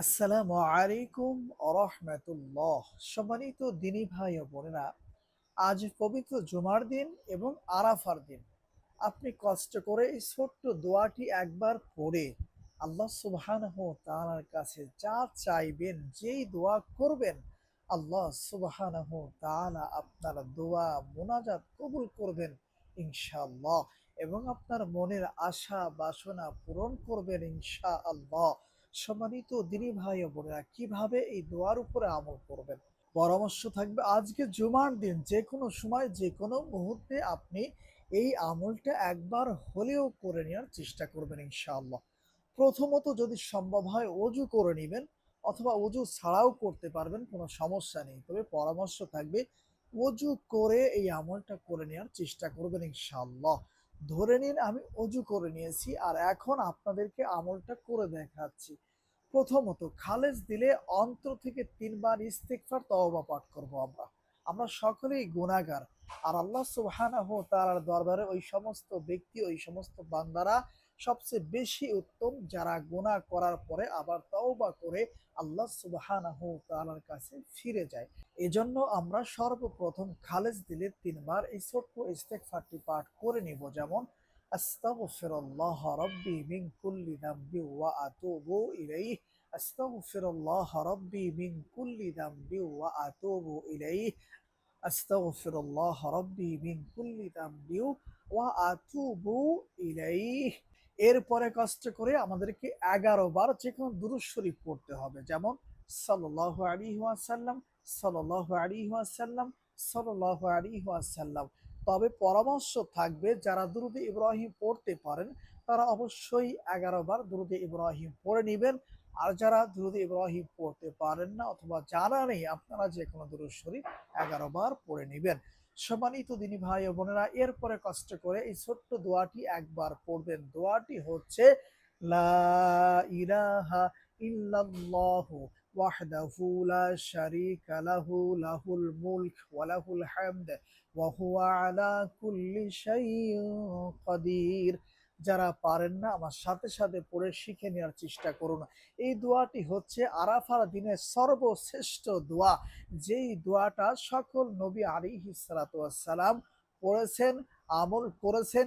আসসালামু আলাইকুম রহমতুল্লাহ সম্মানিত দিনী ভাই ও বোনেরা, আজ পবিত্র জুমার দিন এবং আরাফার দিন। আপনি কষ্ট করে এই ছোট্ট দোয়াটি একবার পড়ে আল্লাহ সুবহানাহু তাআলার কাছে যা চাইবেন, যেই দোয়া করবেন, আল্লাহ সুবহানাহু তাআলা আপনার দোয়া মোনাজাত কবুল করবেন ইনশাআল্লাহ এবং আপনার মনের আশা বাসনা পূরণ করবেন ইনশাআল্লাহ। সম্মানিত দিনী ভাই বোনেরা, কীভাবে এই দোয়ার উপরে আমল করবেন? পরামর্শ থাকবে, আজকে জুমার দিন, যে কোনো সময়, যে কোনো মুহূর্তে আপনি এই আমলটা একবার হলেও করে নেওয়ার চেষ্টা করবেন ইনশাআল্লাহ। প্রথমত যদি সম্ভব হয়, অজু করে নেবেন অথবা অজু ছাড়াও করতে পারবেন, কোনো সমস্যা নেই। তবে পরামর্শ থাকবে, অজু করে এই আমলটা করে নেওয়ার চেষ্টা করবেন ইনশাআল্লাহ। ধরে নিন আমি অজু করে নিয়েছি আর এখন আপনাদেরকে আমলটা করে দেখাচ্ছি। প্রথমত, খালেজ দিলে অন্তর থেকে তিনবার ইস্তেকফার তওবা পাঠ করব আমরা। আমরা সকলেই গুণাগার আর আল্লাহ সুবহানাহু তাআলার দরবারে ওই সমস্ত ব্যক্তি, ওই সমস্ত বান্দারা সবচেয়ে বেশি উত্তম, যারা গুনাহ করার পরে আবার তওবা করে আল্লাহ সুবহানাহু তাআলার কাছে ফিরে যায়। এজন্য আমরা সর্বপ্রথম খালেজ দিলে তিনবার এই ছোট্ট ইস্তেকফারটি পাঠ করে নিব। যেমন মিন মিন আস্তাগফিরুল্লাহ রাব্বি মিন কুল্লি যামবি ওয়া আতুবু ইলাইহি। এরপরে কষ্ট করে আমাদেরকে এগারো বার যে কোনো দুরূদ শরীফ পড়তে হবে। যেমন, সাল্লাল্লাহু আলাইহি ওয়াসাল্লাম, সাল্লাল্লাহু আলাইহি ওয়াসাল্লাম, সাল্লাল্লাহু আলাইহি ওয়াসাল্লাম। তবে পরামর্শ থাকবে, যারা দুরুদে ইব্রাহিম পড়তে পারেন, তারা অবশ্যই এগারো বার দুরুদে ইব্রাহিম পড়ে নেবেন। আর যারা দুরুদে ইব্রাহিম পড়তে পারেন না অথবা জানা নেই, আপনারা যে কোনো দুরুদ শরীফ এগারো বার পড়ে নেবেন। সম্মানিত দিনী ভাই ও বোনেরা, এরপরে কষ্ট করে এই ছোট্ট দোয়াটি একবার পড়বেন। দোয়াটি হচ্ছে, লা ইলাহা ইল্লাল্লাহু হামদ, ওয়া হুয়া আলা কুল্লি শাইইন কাদির। যারা পারেন না, আমার সাথে সাথে পড়ে শিখে নেওয়ার চেষ্টা করুন। এই দোয়াটি হচ্ছে আরাফার দিনের সর্বশ্রেষ্ঠ দোয়া। যেই দোয়াটা সকল নবী আলি সালাম পড়েছেন, আমল করেছেন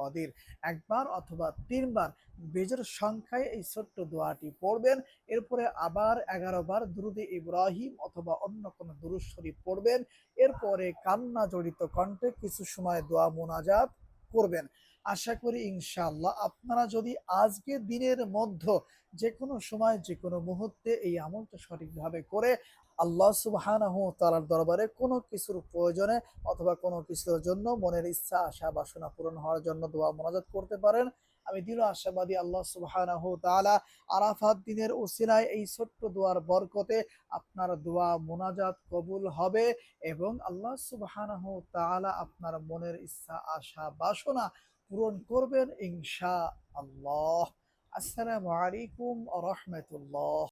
কদির একবার অথবা তিনবার বেজর সংখ্যায় এই ছোট্ট দোয়াটি পড়বেন। এরপরে আবার এগারো বার দুরুদে ইব্রাহিম অথবা অন্য কোনো দুরুশ্বরী পড়বেন। এরপরে কান্না জড়িত কণ্ঠে কিছু সময় দোয়া মোনাজাত করবেন। আশা করি ইনশাল্লাহ আপনারা যদি আজকে দিনের মধ্যে যে কোনো সময় যে কোনো মুহূর্তে এই আমলটা সঠিকভাবে করে আল্লাহ সুবাহ তালার দরবারে কোনো কিছুর প্রয়োজনে অথবা কোনো কিছুর জন্য মনের ইচ্ছা, আশা, বাসনা পূরণ হওয়ার জন্য দোয়া, মোনাজাত করতে পারেন। আমি দিল আশাবাদী আল্লাহ সুবাহ আরাফাত দিনের উসিলায় এই ছোট্ট দোয়ার বরকতে আপনার দোয়া মোনাজাত কবুল হবে এবং আল্লাহ সুবাহ আপনার মনের ইচ্ছা, আশা, বাসনা পূরণ করবেন ইনশা আল্লাহ আসসালামু আলাইকুম রহমতুল্লাহ।